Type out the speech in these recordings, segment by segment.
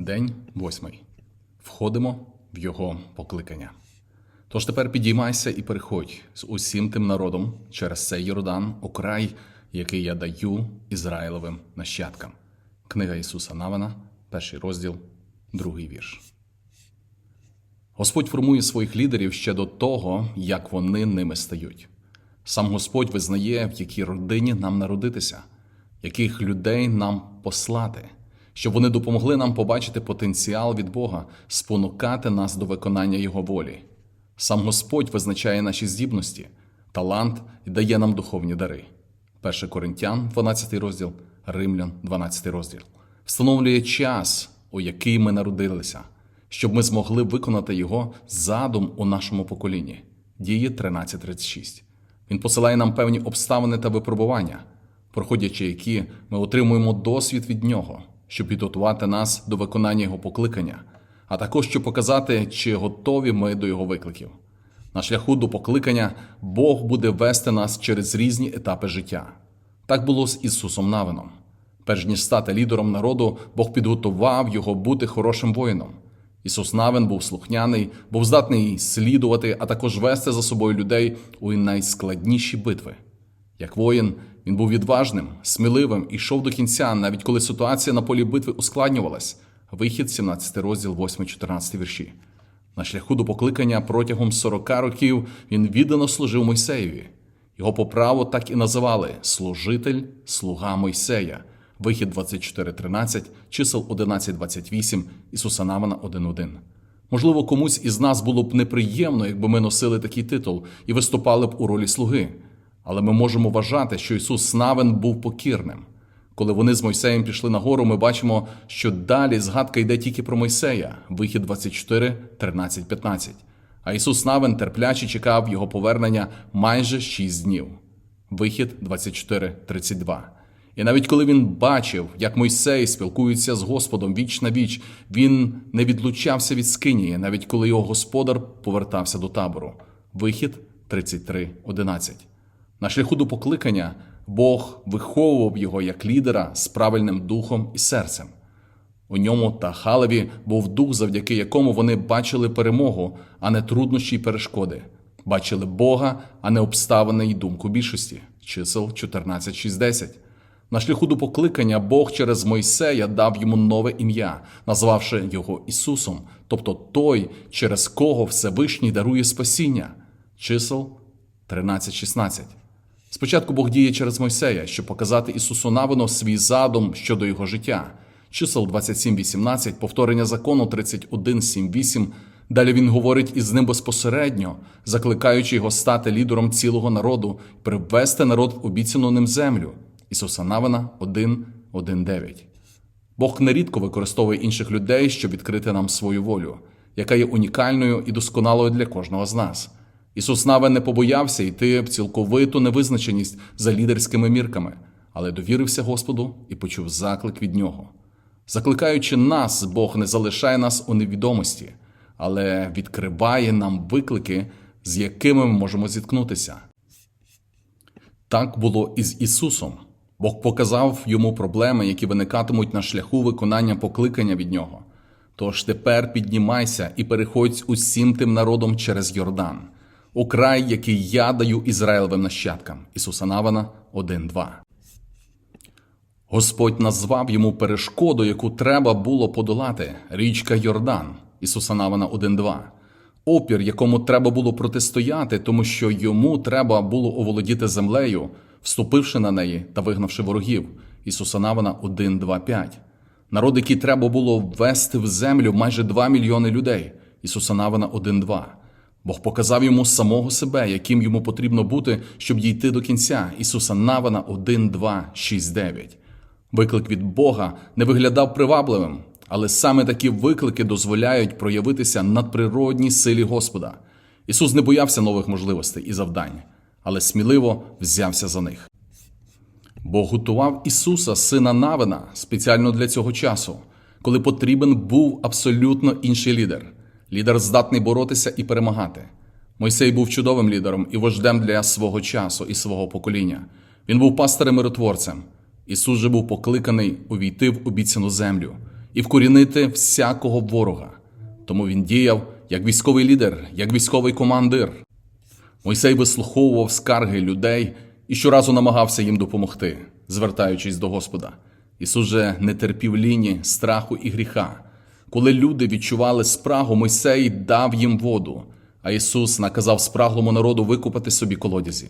День восьмий. Входимо в його покликання. Тож тепер підіймайся і переходь з усім тим народом через цей Йордан у край, який я даю Ізраїлевим нащадкам. Книга Ісуса Навина, перший розділ, другий вірш. Господь формує своїх лідерів ще до того, як вони ними стають. Сам Господь визнає, в якій родині нам народитися, яких людей нам послати, щоб вони допомогли нам побачити потенціал від Бога, спонукати нас до виконання Його волі. Сам Господь визначає наші здібності, талант і дає нам духовні дари. 1 Коринтян, 12 розділ, Римлян, 12 розділ. Встановлює час, у який ми народилися, щоб ми змогли виконати його задум у нашому поколінні. Дії 13.36. Він посилає нам певні обставини та випробування, проходячи які ми отримуємо досвід від нього, щоб підготувати нас до виконання його покликання, а також щоб показати, чи готові ми до його викликів. На шляху до покликання Бог буде вести нас через різні етапи життя. Так було з Ісусом Навином. Перш ніж стати лідером народу, Бог підготував його бути хорошим воїном. Ісус Навин був слухняний, був здатний слідувати, а також вести за собою людей у найскладніші битви. Як воїн, він був відважним, сміливим і йшов до кінця, навіть коли ситуація на полі битви ускладнювалась. Вихід, 17 розділ, 8-14 вірші. На шляху до покликання протягом 40 років він віддано служив Мойсеєві. Його по праву так і називали служитель, слуга Мойсея. Вихід 24.13, чисел 11.28, Ісуса Навана 1.1. Можливо, комусь із нас було б неприємно, якби ми носили такий титул і виступали б у ролі слуги. Але ми можемо вважати, що Ісус Навин був покірним. Коли вони з Мойсеєм пішли на гору, ми бачимо, що далі згадка йде тільки про Мойсея, вихід 24, 13, 15. А Ісус Навин терпляче чекав його повернення майже 6 днів. Вихід 24, 32. І навіть коли він бачив, як Мойсей спілкується з Господом віч на віч, він не відлучався від скинії, навіть коли його господар повертався до табору. Вихід 33, 11. На шляху до покликання Бог виховував його як лідера з правильним духом і серцем. У ньому та Халеві був дух, завдяки якому вони бачили перемогу, а не труднощі й перешкоди, бачили Бога, а не обставини й думку більшості. Чисел 14.6.10. На шляху до покликання Бог через Мойсея дав йому нове ім'я, назвавши його Ісусом, тобто той, через кого Всевишній дарує спасіння. Чисел 13.16. Спочатку Бог діє через Мойсея, щоб показати Ісусу Навину свій задум щодо його життя. Чисел 27.18, повторення закону 31.7.8. Далі він говорить із ним безпосередньо, закликаючи його стати лідером цілого народу, привести народ в обіцяну ним землю. Ісуса Навина 1.1.9. Бог нерідко використовує інших людей, щоб відкрити нам свою волю, яка є унікальною і досконалою для кожного з нас. Ісус Навин не побоявся йти в цілковиту невизначеність за лідерськими мірками, але довірився Господу і почув заклик від нього. Закликаючи нас, Бог не залишає нас у невідомості, але відкриває нам виклики, з якими ми можемо зіткнутися. Так було і з Ісусом. Бог показав йому проблеми, які виникатимуть на шляху виконання покликання від нього. Тож тепер піднімайся і переходь усім тим народом через Йордан, у край, який я даю Ізраїлевим нащадкам. Ісуса Навана 1.2. Господь назвав йому перешкоду, яку треба було подолати річка Йордан. Ісуса Навана 1.2. Опір, якому треба було протистояти, тому що йому треба було оволодіти землею, вступивши на неї та вигнавши ворогів. Ісуса Навана 1.2.5. Народ, який треба було ввести в землю майже 2 мільйони людей. Ісуса Навина 1.2. Бог показав йому самого себе, яким йому потрібно бути, щоб дійти до кінця. Ісуса Навина 1.2.6.9. Виклик від Бога не виглядав привабливим, але саме такі виклики дозволяють проявитися надприродній силі Господа. Ісус не боявся нових можливостей і завдань, але сміливо взявся за них. Бог готував Ісуса, сина Навина, спеціально для цього часу, коли потрібен був абсолютно інший лідер. Лідер здатний боротися і перемагати. Мойсей був чудовим лідером і вождем для свого часу і свого покоління. Він був пастирем миротворцем. Ісус же був покликаний увійти в обіцяну землю. і вкорінити всякого ворога. Тому він діяв як військовий лідер, як військовий командир. Мойсей вислуховував скарги людей і щоразу намагався їм допомогти, звертаючись до Господа. Ісус же не терпів ліні, страху і гріха. Коли люди відчували спрагу, Мойсей дав їм воду, а Ісус наказав спраглому народу викупати собі колодязі.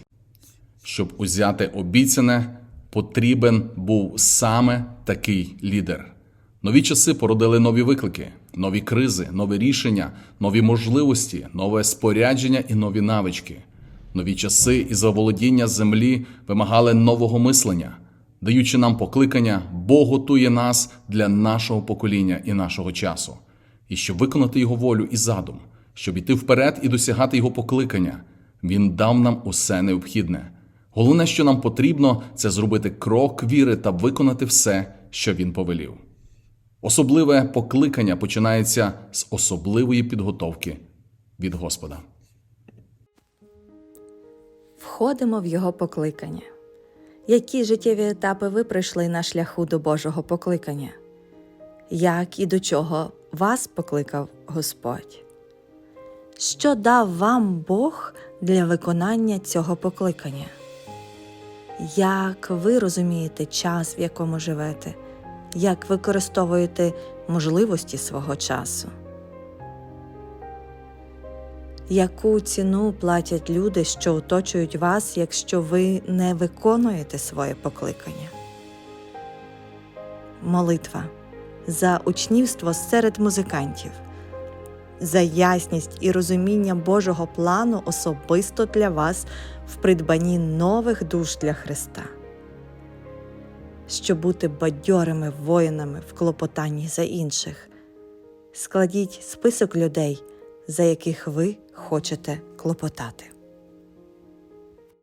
Щоб узяти обіцяне, потрібен був саме такий лідер. Нові часи породили нові виклики, нові кризи, нові рішення, нові можливості, нове спорядження і нові навички. Нові часи і заволодіння землі вимагали нового мислення, даючи нам покликання, Бог готує нас для нашого покоління і нашого часу. І щоб виконати його волю і задум, щоб іти вперед і досягати його покликання, він дав нам усе необхідне. Головне, що нам потрібно, це зробити крок віри та виконати все, що він повелів. Особливе покликання починається з особливої підготовки від Господа. Входимо в Його покликання. Які життєві етапи ви пройшли на шляху до Божого покликання? Як і до чого вас покликав Господь? Що дав вам Бог для виконання цього покликання? Як ви розумієте час, в якому живете? Як використовуєте можливості свого часу? Яку ціну платять люди, що оточують вас, якщо ви не виконуєте своє покликання? Молитва за учнівство серед музикантів, за ясність і розуміння Божого плану особисто для вас в придбанні нових душ для Христа, щоб бути бадьорими воїнами в клопотанні за інших. Складіть список людей, за яких ви хочете клопотати.